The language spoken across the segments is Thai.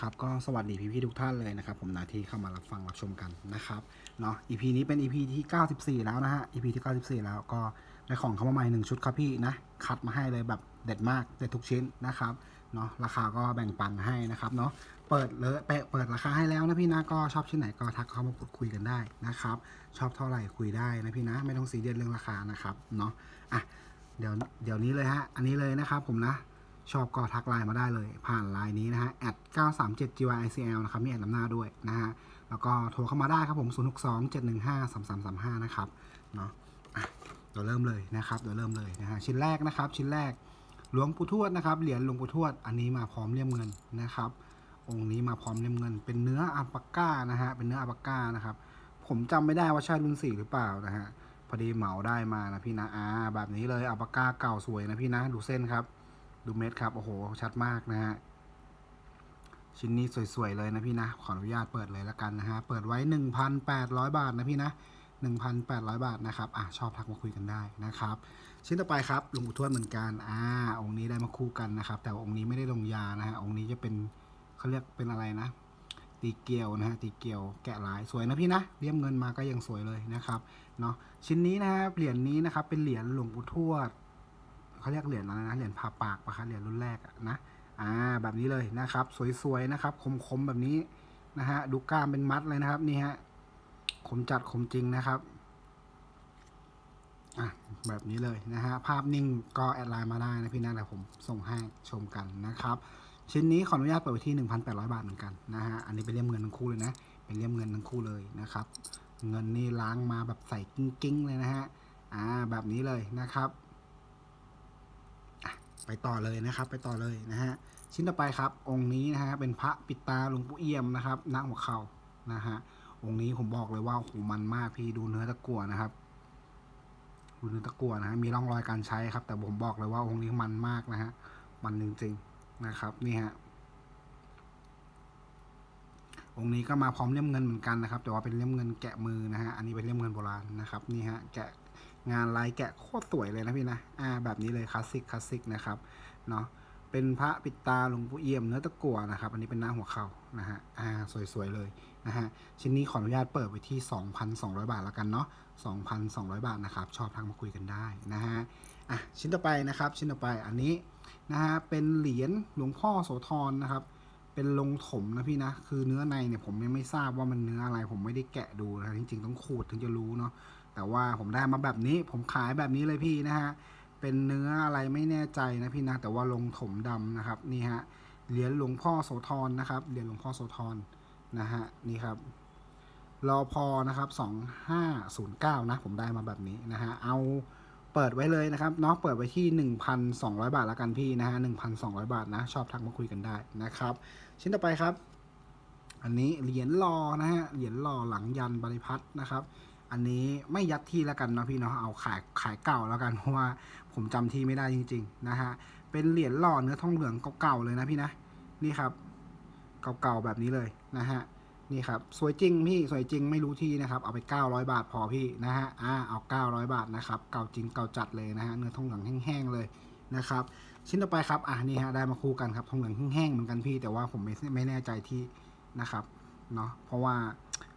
ครับก็สวัสดีพี่ๆทุกท่านเลยนะครับ ผมนาที่เข้ามารับฟังรับชมกันนะครับเนาะ EP นี้เป็น EP ที่ 94 แล้วนะฮะ EP ที่ 94 แล้วก็ได้ของเข้ามาใหม่หนึ่งชุดครับพี่นะคัดมาให้เลยแบบเด็ดมากเด็ดทุกชิ้นนะครับเนาะราคาก็แบ่งปันให้นะครับเนาะเปิดเลยเปเปิดราคาให้แล้วนะพี่นะก็ชอบชิ้นไหนก็ทักเข้ามาพูดคุยกันได้นะครับ ชอบเท่าไหร่คุยได้นะพี่นะไม่ต้องซีเรียสเรื่องราคานะครับเนาะอะเดี๋ยวเดี๋ยวนี้เลยฮะอันนี้เลยนะครับผมนะ ชอบก็ทักไลน์มาได้เลย ผ่านไลน์นี้นะฮะ at 937 gycl นะครับมีแอดนำหน้าด้วยนะฮะแล้วก็โทรเข้ามาได้ครับผม 062 715 3335 นะครับเนาะเดี๋ยวเริ่มเลยนะครับเดี๋ยวเริ่มเลยนะฮะชิ้นแรกนะครับ ชิ้นแรกหลวงปู่ทวดนะครับเหรียญหลวงปู่ทวดอันนี้มาพร้อมเลี่ยมเงินนะครับ องค์นี้มาพร้อมเลี่ยมเงิน เป็นเนื้ออัลปาก้านะฮะเป็นเนื้ออัลปาก้านะครับ ผมจำไม่ได้ว่าใช่รุ่นสี่หรือเปล่านะฮะพอดีเหมาได้มานะพี่นะอ่าแบบนี้เลยอัลปาก้าเก่าสวยนะพี่นะดูเส้นครับ ดูเม็ดครับ โอ้โห ชัดมากนะฮะ ชิ้นนี้สวย ๆ เลยนะพี่นะ ขออนุญาตเปิดเลยละกันนะฮะ เปิดไว้ 1,800 บาทนะพี่นะ 1,800 บาทนะครับ อะ ชอบทักมาคุยกันได้นะครับ ชิ้นต่อไปครับหลวงปู่ทวดเหมือนกัน อ่า องค์นี้ได้มาคู่กันนะครับ แต่องค์นี้ไม่ได้ลงยานะฮะ องค์นี้จะเป็นเขาเรียกเป็นอะไรนะ ตีเกลียวนะฮะ ตีเกลียวแกะลาย สวยนะพี่นะเลี่ยมเงินมาก็ยังสวยเลยนะครับ เนาะ ชิ้นนี้นะฮะ เหรียญนี้นะครับ เป็นเหรียญหลวงปู่ทวด เขาเรียกเหรียญอะไรนะเหรียญผ่าปากปะคะเหรียญรุ่นแรกอะนะอ่าแบบนี้เลยนะครับ สวยๆนะครับ คมๆแบบนี้นะฮะดูกล้ามเป็นมัดเลยนะครับนี่ฮะคมจัดคมจริงนะครับอะแบบนี้เลยนะฮะภาพนิ่งก็แอดไลน์มาได้นะพี่นะเดี๋ยวผมส่งให้ชมกันนะครับ ชิ้นนี้ขออนุญาตเปิดไว้ที่ 1,800 บาทเหมือนกันนะฮะอันนี้เป็นเลี่ยมเงินทั้งคู่เลยนะเป็นเลี่ยมเงินทั้งคู่เลยนะครับ เงินนี่ล้างมาแบบใส่กิ้งๆเลยนะฮะอ่าแบบนี้เลยนะครับ ไปต่อเลยนะครับ ไปต่อเลยนะฮะชิ้นต่อไปครับ องค์นี้นะฮะเป็นพระปิดตาหลวงปู่เอี่ยมนะครับณหัวเข่านะฮะองค์นี้ผมบอกเลยว่าโหมันมากพี่ดูเนื้อตะกั่วนะครับดูเนื้อตะกั่วนะฮะมีร่องรอยการใช้ครับ แต่ผมบอกเลยว่าองค์นี้มันมากนะฮะมันจริงๆนะครับนี่ฮะองค์นี้ก็มาพร้อมเล่มเงินเหมือนกันนะครับ แต่ว่าเป็นเล่มเงินแกะมือนะฮะอันนี้เป็นเล่มเงินโบราณนะครับนี่ฮะแกะ งานลายแกะโคตรสวยเลยนะพี่นะ อ่า แบบนี้เลยคลาสสิกคลาสสิกนะครับ เนาะเป็นพระปิดตาหลวงปู่เอี่ยมเนื้อตะกั่วนะครับ อันนี้เป็นหน้าหัวเข่านะฮะ อ่า สวยๆเลยนะฮะ ชิ้นนี้ขออนุญาตเปิดไว้ที่ 2,200 บาทแล้วกันเนาะ 2,200 บาทนะครับ ชอบทักมาคุยกันได้นะฮะ อะ ชิ้นต่อไปนะครับ ชิ้นต่อไป อันนี้นะฮะ เป็นเหรียญหลวงพ่อโสธรนะครับ เป็นลงถมนะพี่นะ คือเนื้อในเนี่ยผมยังไม่ทราบว่ามันเนื้ออะไร ผมไม่ได้แกะดูนะจริงๆต้องขูดถึงจะรู้เนาะ แต่ว่าผมได้มาแบบนี้ ผมขายแบบนี้เลยพี่นะฮะ เป็นเนื้ออะไรไม่แน่ใจนะพี่นะ แต่ว่าลงถมดำนะครับ นี่ฮะ เหรียญหลวงพ่อโสธรนะครับ เหรียญหลวงพ่อโสธรนะฮะ นี่ครับรอพอนะครับสองห้าศูนย์เก้านะ ผมได้มาแบบนี้นะฮะ เอาเปิดไว้เลยนะครับเนาะเปิดไว้ที่หนึ่งพันสองร้อยบาทละกันพี่นะฮะหนึ่งพันสองร้อยบาทนะ ชอบทักมาคุยกันได้นะครับ ชิ้นต่อไปครับ อันนี้เหรียญรอนะฮะ เหรียญรอหลังยันบริพัตรนะครับ อันนี้ไม่ยัดที่แล้วกันนะพี่เนาะ เอาขายขายเก่าแล้วกันเพราะว่าผมจำที่ไม่ได้จริง ๆ นะฮะ เป็นเหรียญหล่อเนื้อทองเหลืองเก่าๆเลยนะพี่นะ นี่ครับ เก่าๆแบบนี้เลยนะฮะ นี่ครับ สวยจริงพี่ สวยจริงไม่รู้ที่นะครับ เอาไป 900 บาทพอพี่นะฮะ อ่า เอา 900 บาทนะครับ เก่าจริง เก่าจัดเลยนะฮะ เนื้อทองเหลืองแห้งๆเลย นะครับ ชิ้นต่อไปครับอ่านี่ฮะได้มาคู่กันครับทองเหลืองแห้งๆเหมือนกันพี่ แต่ว่าผมไม่ไม่แน่ใจที่นะครับเนาะเพราะว่า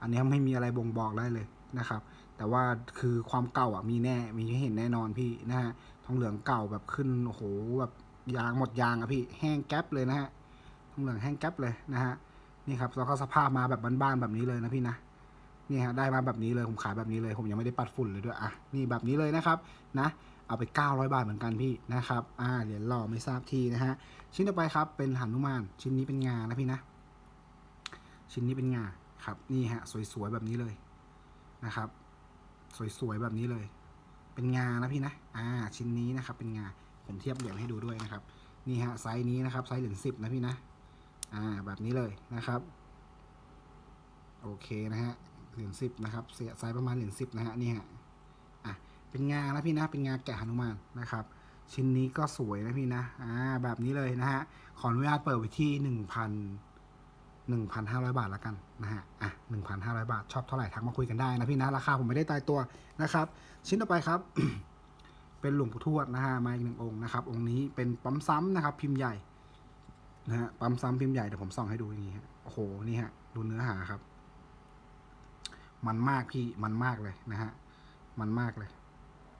อันนี้ไม่มีอะไรบ่งบอกได้เลยนะครับ แต่ว่าคือความเก่าอะมีแน่มีให้เห็นแน่นอนพี่นะฮะทองเหลืองเก่าแบบขึ้นโอ้โหแบบยางหมดยางอะพี่แห้งแก๊ปเลยนะฮะทองเหลืองแห้งแก๊ปเลยนะฮะนี่ครับแล้วก็สภาพมาแบบบ้านๆแบบนี้เลยนะพี่นะนี่ฮะได้มาแบบนี้เลยผมขายแบบนี้เลย ผมยังไม่ได้ปัดฝุ่นเลยด้วยอะนี่แบบนี้เลยนะครับนะ เอาไป 900 บาทเหมือนกันพี่นะครับอ่าเหรียญหล่อไม่ทราบที่นะฮะชิ้นต่อไปครับเป็นหนุมานชิ้นนี้เป็นงานะพี่นะ ชิ้นนี้เป็นงาครับนี่ฮะสวยๆแบบนี้เลยนะครับ สวยๆแบบนี้เลย เป็นงานะพี่นะอ่าชิ้นนี้นะครับ เป็นงาผมเทียบเหรียญให้ดูด้วยนะครับนี่ฮะไซส์นี้นะครับไซส์เหรียญสิบนะพี่นะอ่าแบบนี้เลยนะครับโอเคนะฮะเหรียญสิบนะครับเสียไซส์ประมาณเหรียญสิบนะฮะนี่ฮะ เป็นงานะพี่นะ เป็นงาแกะหนุมานนะครับ ชิ้นนี้ก็สวยนะพี่นะ อ่า แบบนี้เลยนะฮะ ขออนุญาตเปิดไว้ที่หนึ่งพันหนึ่งพันห้าร้อยบาทแล้วกันนะฮะ อะหนึ่งพันห้าร้อยบาท ชอบเท่าไหร่ทักมาคุยกันได้นะพี่นะ ราคาผมไม่ได้ตายตัวนะครับ ชิ้นต่อไปครับ เป็นหลวงปู่ทวดนะฮะ มาอีกหนึ่งองค์นะครับ องค์นี้เป็นปั๊มซ้ำนะครับ พิมพ์ใหญ่นะฮะ ปั๊มซ้ำพิมพ์ใหญ่เดี๋ยวผมส่องให้ดูอย่างนี้ฮะ โอ้โห นี่ฮะ ดูเนื้อหาครับ มันมากพี่ มันมากเลยนะฮะ มันมากเลย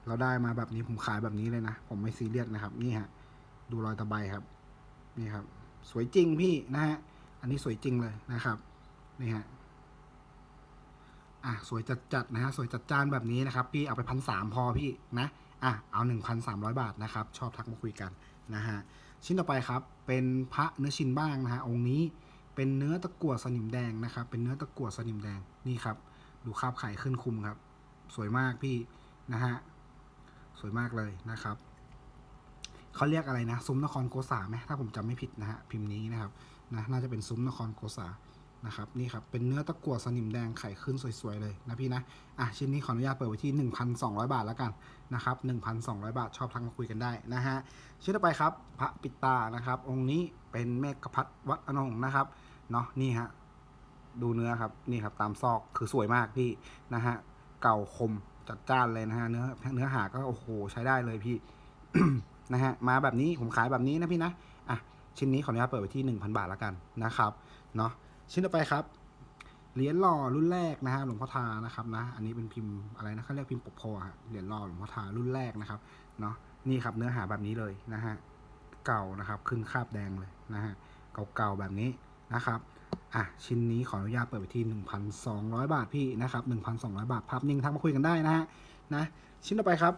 เราได้มาแบบนี้ผมขายแบบนี้เลยนะ ผมไม่ซีเรียสนะครับ นี่ฮะ ดูรอยตะไบครับ นี่ครับ สวยจริงพี่นะฮะ อันนี้สวยจริงเลยนะครับ นี่ฮะ อะ สวยจัดจัดนะฮะ สวยจัดจ้านแบบนี้นะครับ พี่เอาไปพันสามพอพี่นะ อะ เอาหนึ่งพันสามร้อยบาทนะครับ ชอบทักมาคุยกันนะฮะ ชิ้นต่อไปครับ เป็นพระเนื้อชิ้นบ้างนะฮะ องค์นี้เป็นเนื้อตะกั่วสนิมแดงนะครับ เป็นเนื้อตะกั่วสนิมแดง นี่ครับ ดูคราบไข่ขึ้นคุมครับ สวยมากพี่นะฮะ สวยมากเลยนะครับเขาเรียกอะไรนะ ซุ้มนครโกษาไหมถ้าผมจำไม่ผิดนะฮะพิมพ์นี้นะครับนะน่าจะเป็นซุ้มนครโกษานะครับนี่ครับเป็นเนื้อตะกั่วสนิมแดงไข่ขึ้นสวยๆเลยนะพี่นะอะชิ้นนี้ขออนุญาตเปิดไว้ที่ 1,200 บาทแล้วกันนะครับ1,200 บาทชอบทักมาคุยกันได้นะฮะชิ้นต่อไปครับพระปิตานะครับ องค์นี้เป็นเมฆพัดวัดอนงนะครับเนาะนี่ฮะดูเนื้อครับนี่ครับตามซอกคือสวยมากพี่นะฮะเก่าคม จัดจ้านเลยนะฮะเนื้อเนื้อหาก็โอ้โหใช้ได้เลยพี่นะฮะมาแบบนี้ผมขายแบบนี้นะพี่นะอะชิ้นนี้ขออนุญาตเปิดไว้ที่ 1,000 บาทแล้วกันนะครับเนาะชิ้นต่อไปครับเหรียญหล่อรุ่นแรกนะฮะหลวงพ่อทานะครับนะอันนี้เป็นพิมพ์อะไรนะเขาเรียกพิมพ์ปกพอฮะเหรียญหล่อหลวงพ่อทารุ่นแรกนะครับเนาะนี่ครับเนื้อหาแบบนี้เลยนะฮะเก่านะครับขึ้นคราบแดงเลยนะฮะเก่าๆแบบนี้นะครับ อะชิ้นนี้ขออนุญาตเปิดไปที่ 1,200 บาทพี่นะครับ 1,200 บาทภาพนิ่งทักมาคุยกันได้นะฮะนะชิ้นต่อไปครับ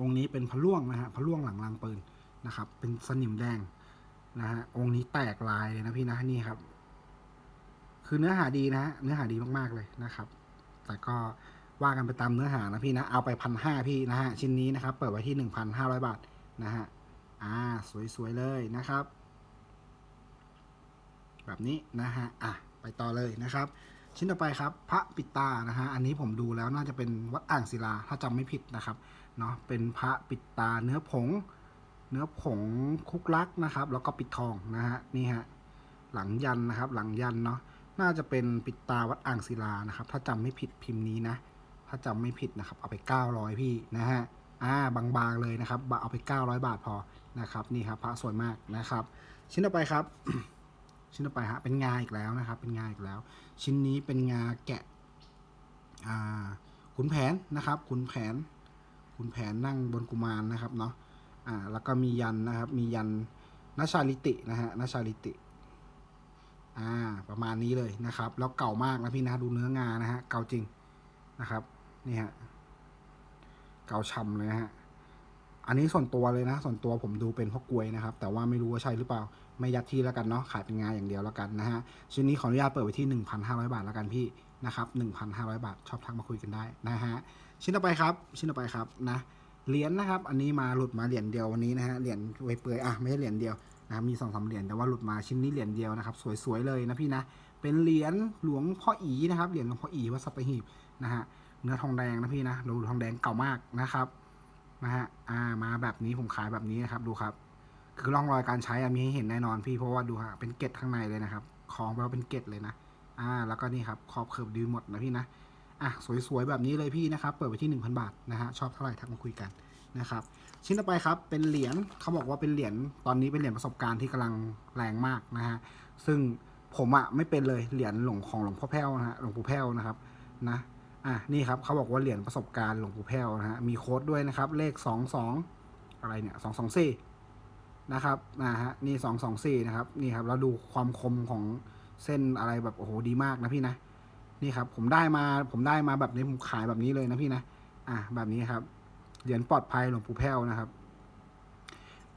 องค์นี้เป็นพระล่วงนะฮะพระล่วงหลังรางปืนนะครับ เป็นสนิมแดงนะฮะองค์นี้แตกลายเลยนะพี่นะนี่ครับ คือเนื้อหาดีนะฮะเนื้อหาดีมากๆเลยนะครับ แต่ก็ว่ากันไปตามเนื้อหานะพี่นะ เอาไปพันห้าพี่นะฮะชิ้นนี้นะครับ เปิดไว้ที่1,500บาทนะฮะอ่า สวยๆเลยนะครับ แบบนี้นะฮะอะไปต่อเลยนะครับ ชิ้นต่อไปครับพระปิตานะฮะอันนี้ผมดูแล้วน่าจะเป็นวัดอ่างศิลาถ้าจำไม่ผิดนะครับเนาะเป็นพระปิตาเนื้อผง เนื้อผงคุกลักนะครับ แล้วก็ปิดทองนะฮะนี่ฮะหลังยันนะครับ หลังยันเนาะน่าจะเป็นปิดตาวัดอ่างศิลานะครับ ถ้าจำไม่ผิดพิมพ์นี้นะ ถ้าจำไม่ผิดนะครับ เอาไป 900 พี่นะฮะอ่าบางๆเลยนะครับเอาไป 900 บาทพอนะครับ นี่ครับพระสวยมากนะครับ ชิ้นต่อไปครับ ชิ้นต่อไปฮะเป็นงาอีกแล้วนะครับ เป็นงาอีกแล้ว ชิ้นนี้เป็นงาแกะขุนแผนนะครับ ขุนแผน ขุนแผนนั่งบนกุมารนะครับเนาะอ่าแล้วก็มียันนะครับ มียันนัชาลิตินะฮะนัชชาลิติอ่าประมาณนี้เลยนะครับ แล้วเก่ามากนะพี่นะดูเนื้องานะฮะเก่าจริงนะครับนี่ฮะเก่าช่ำเลยนะฮะ อันนี้ส่วนตัวเลยนะ ส่วนตัวผมดูเป็นพ่อกลวยนะครับ แต่ว่าไม่รู้ว่าใช่หรือเปล่า ไม่ยัดที่แล้วกันเนาะ ขายเป็นงานอย่างเดียวแล้วกันนะฮะ ชิ้นนี้ขออนุญาตเปิดไว้ที่ 1,500 บาทแล้วกันพี่นะครับ 1,500 บาท ชอบทักมาคุยกันได้นะฮะ ชิ้นต่อไปครับ ชิ้นต่อไปครับนะ เหรียญนะครับ อันนี้มาหลุดมาเหรียญเดียววันนี้นะฮะ เหรียญไว้เปื่อยอะ ไม่ใช่เหรียญเดียวนะครับมีสองสามเหรียญ แต่ว่าหลุดมาชิ้นนี้เหรียญเดียวนะครับ สวยๆเลยนะพี่นะ เป็นเหรียญหลวงพ่ออีนะครับ เหรียญหลวงพ่ออีวัดสัตหีบนะฮะ เนื้อทองแดงนะพี่นะดูทองแดงเก่ามากนะครับ นะฮะอ่ามาแบบนี้ผมขายแบบนี้นะครับดูครับ คือร่องรอยการใช้อะมีให้เห็นแน่นอนพี่เพราะว่าดูฮะเป็นเกล็ดข้างในเลยนะครับ ของเราเป็นเกล็ดเลยนะอ่าแล้วก็นี่ครับขอบเคิร์ฟดีหมดนะพี่นะอะสวยๆแบบนี้เลยพี่นะครับ เปิดไปที่ 1,000 บาทนะฮะชอบเท่าไหร่ทักมาคุยกันนะครับชิ้นต่อไปครับเป็นเหรียญเขาบอกว่าเป็นเหรียญตอนนี้เป็นเหรียญประสบการณ์ที่กำลังแรงมากนะฮะซึ่งผมอะไม่เป็นเลยเหรียญหลงของหลวงพ่อแพ้วนะฮะหลวงปู่แพ้วนะครับนะ อะนี่ครับเขาบอกว่าเหรียญประสบการณ์หลวงปู่แพ้วนะฮะมีโค้ดด้วยนะครับ เลขสองสองอะไรเนี่ยสองสองสี่นะครับนะฮะนี่สองสองสี่นะครับนี่ครับแล้วดูความคมของเส้นอะไรแบบโอ้โหดีมากนะพี่นะนี่ครับผมได้มาผมได้มาแบบนี้ผมขายแบบนี้เลยนะพี่นะอะแบบนี้ครับเหรียญปลอดภัยหลวงปู่แพ้วนะครับ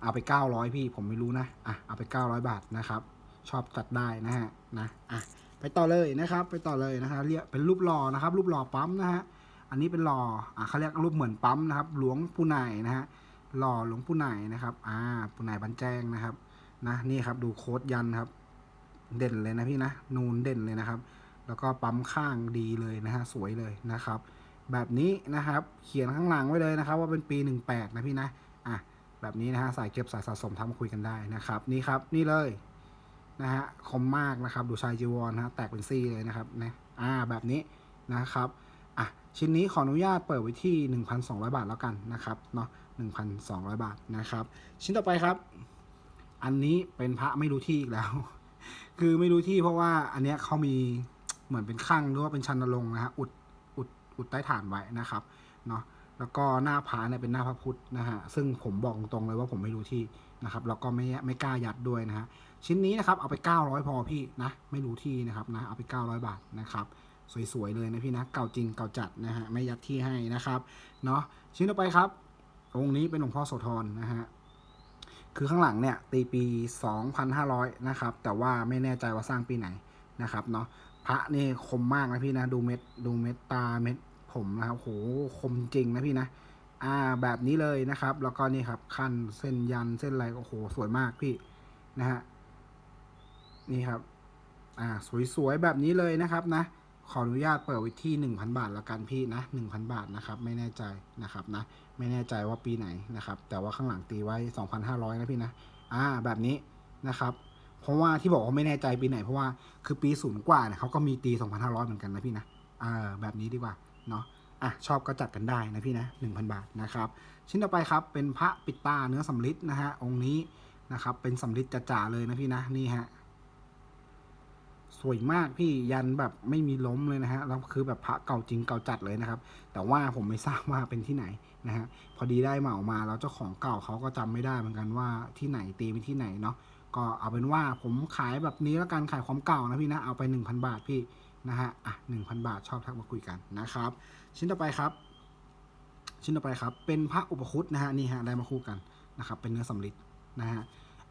เอาไปเก้าร้อยพี่ผมไม่รู้นะอะเอาไปเก้าร้อยบาทนะครับ ชอบจัดได้นะฮะนะอะ ไปต่อเลยนะครับ ไปต่อเลยนะครับเรียกเป็นรูปหล่อนะครับ รูปหล่อปั๊มนะฮะอันนี้เป็นหล่ออะเขาเรียกรูปเหมือนปั๊มนะครับ หลวงปู่ไหนนะฮะหล่อหลวงปู่ไหนนะครับอ่าปู่ไหนบรรแจ้งนะครับนะนี่ครับดูโค้ดยันครับ เด่นเลยนะพี่นะนูนเด่นเลยนะครับ แล้วก็ปั๊มข้างดีเลยนะฮะสวยเลยนะครับ แบบนี้นะครับ เขียนข้างหลังไว้เลยนะครับ ว่าเป็นปี 18 นะพี่นะอะแบบนี้นะฮะสายเก็บสายสะสมทำมาคุยกันได้นะครับ นี่ครับนี่เลย นะฮะคมมากนะครับ ดูชายจีวรนะฮะแตกเป็นซี่เลยนะครับนะอ่าแบบนี้นะครับอะชิ้นนี้ขออนุญาตเปิดไว้ที่ 1,200 บาทแล้วกันนะครับเนาะ1,200 บาทนะครับ ชิ้นต่อไปครับ อันนี้เป็นพระไม่รู้ที่อีกแล้ว คือไม่รู้ที่เพราะว่าอันเนี้ยเขามีเหมือนเป็นข้างหรือว่าเป็นชันนรงนะฮะอุดอุดอุดใต้ฐานไว้นะครับเนาะแล้วก็หน้าผาเนี่ยเป็นหน้าพระพุทธนะฮะซึ่งผมบอกตรงๆเลยว่าผมไม่รู้ที่ นะครับแล้วก็ไม่ไม่กล้ายัดด้วยนะฮะชิ้นนี้นะครับเอาไป 900 พอพี่นะไม่รู้ที่นะครับนะเอาไป 900 บาทนะครับสวยๆเลยนะพี่นะเก่าจริงเก่าจัดนะฮะไม่ยัดที่ให้นะครับเนาะชิ้นต่อไปครับองค์นี้เป็นหลวงพ่อโสธรนะฮะคือข้างหลังเนี่ยตีปี 2,500 นะครับแต่ว่าไม่แน่ใจว่าสร้างปีไหนนะครับเนาะพระนี่คมมากนะพี่นะดูเม็ดดูเม็ดตาเม็ดผมนะครับโหคมจริงนะพี่นะ อ่าแบบนี้เลยนะครับ แล้วก็นี่ครับขั้นเส้นยันเส้นอะไรโอ้โหสวยมากพี่นะฮะนี่ครับ อ่าสวยๆแบบนี้เลยนะครับนะขออนุญาตเปิดไว้ที่ 1,000 บาทละกันพี่นะ1,000 บาทนะครับ ไม่แน่ใจนะครับนะ ไม่แน่ใจว่าปีไหนนะครับ แต่ว่าข้างหลังตีไว้ 2,500 นะพี่นะ อ่า แบบนี้นะครับ เพราะว่าที่บอกว่าไม่แน่ใจปีไหน เพราะว่าคือปีศูนย์กว่าเนี่ยเขาก็มีตี 2,500 เหมือนกันนะพี่นะ อ่า แบบนี้ดีกว่าเนาะ อะชอบก็จัดกันได้นะพี่นะ1,000 บาทนะครับ ชิ้นต่อไปครับเป็นพระปิดตาเนื้อสำริดนะฮะองค์นี้นะครับเป็นสำริดจ๋าเลยนะพี่นะนี่ฮะสวยมากพี่ยันแบบไม่มีล้มเลยนะฮะแล้วคือแบบพระเก่าจริงเก่าจัดเลยนะครับ แต่ว่าผมไม่ทราบว่าเป็นที่ไหนนะฮะพอดีได้เหมามาแล้วเจ้าของเก่าเขาก็จำไม่ได้เหมือนกันว่าที่ไหนตีไปที่ไหนเนาะก็เอาเป็นว่าผมขายแบบนี้แล้วกันขายความเก่านะพี่นะเอาไป 1,000 บาทพี่นะฮะอะ1,000บาทชอบทักมาคุยกันนะครับ ชิ้นต่อไปครับ ชิ้นต่อไปครับ เป็นพระอุปคุตนะฮะนี่ฮะได้มาคู่กันนะครับ เป็นเนื้อสำริดนะฮะ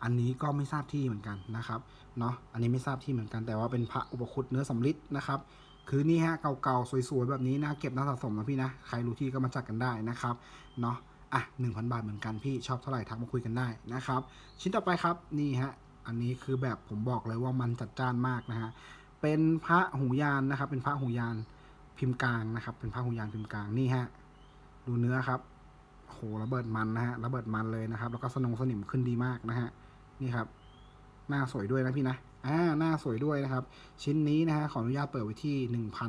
อันนี้ก็ไม่ทราบที่เหมือนกันนะครับเนาะอันนี้ไม่ทราบที่เหมือนกัน แต่ว่าเป็นพระอุปคุตเนื้อสำริดนะครับ คือนี่ฮะเก่าๆสวยๆแบบนี้นะเก็บน่าสะสมนะพี่นะใครรู้ที่ก็มาจัดกันได้นะครับเนาะอะ1,000บาทเหมือนกันพี่ชอบเท่าไหร่ทักมาคุยกันได้นะครับ ชิ้นต่อไปครับนี่ฮะอันนี้คือแบบผมบอกเลยว่ามันจัดจ้านมากนะฮะเป็นพระหูยานนะครับ เป็นพระหูยาน พิมพ์กลางนะครับ เป็นพระหูยานพิมพ์กลางนี่ฮะดูเนื้อครับโหระเบิดมันนะฮะระเบิดมันเลยนะครับ แล้วก็สนงสนิมขึ้นดีมากนะฮะนี่ครับ หน้าสวยด้วยนะพี่นะอ่าหน้าสวยด้วยนะครับ ชิ้นนี้นะฮะขออนุญาตเปิดไว้ที่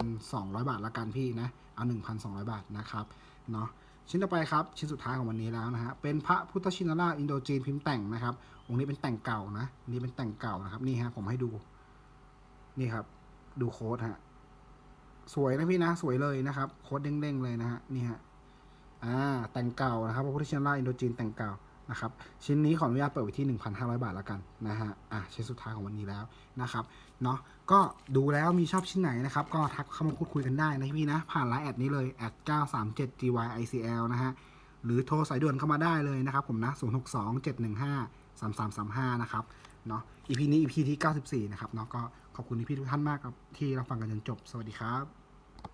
1,200 บาทละกันพี่นะเอา 1,200 บาทนะครับเนาะชิ้นต่อไปครับชิ้นสุดท้ายของวันนี้แล้วนะฮะเป็นพระพุทธชินราชอินโดจีนพิมพ์แต่งนะครับองค์นี้เป็นแต่งเก่านะนนี้เป็นแต่งเก่านะครับ นี่ฮะผมให้ดู นี่ครับ ดูโค้ดฮะ สวยนะพี่นะสวยเลยนะครับโค้ดเด้งๆเลยนะฮะนี่ฮะอ่าแต่งเก่านะครับพระพุทธชินราชอินโดจีนแต่งเก่านะครับชิ้นนี้ขออนุญาตเปิดไว้ที่ 1,500 บาทแล้วกันนะฮะอะชิ้นสุดท้ายของวันนี้แล้วนะครับเนาะก็ดูแล้วมีชอบชิ้นไหนนะครับก็ทักเข้ามาพูดคุยกันได้นะพี่นะผ่านไลน์แอดนี้เลยแอด937 gyicl นะฮะหรือโทรสายด่วนเข้ามาได้เลยนะครับผมนะ 062 715 3335 นะครับเนาะ EP นี้ EP ที่ 94 นะครับเนาะก็ ขอบคุณพี่ทุกท่านมากครับที่รับฟังกันจนจบ สวัสดีครับ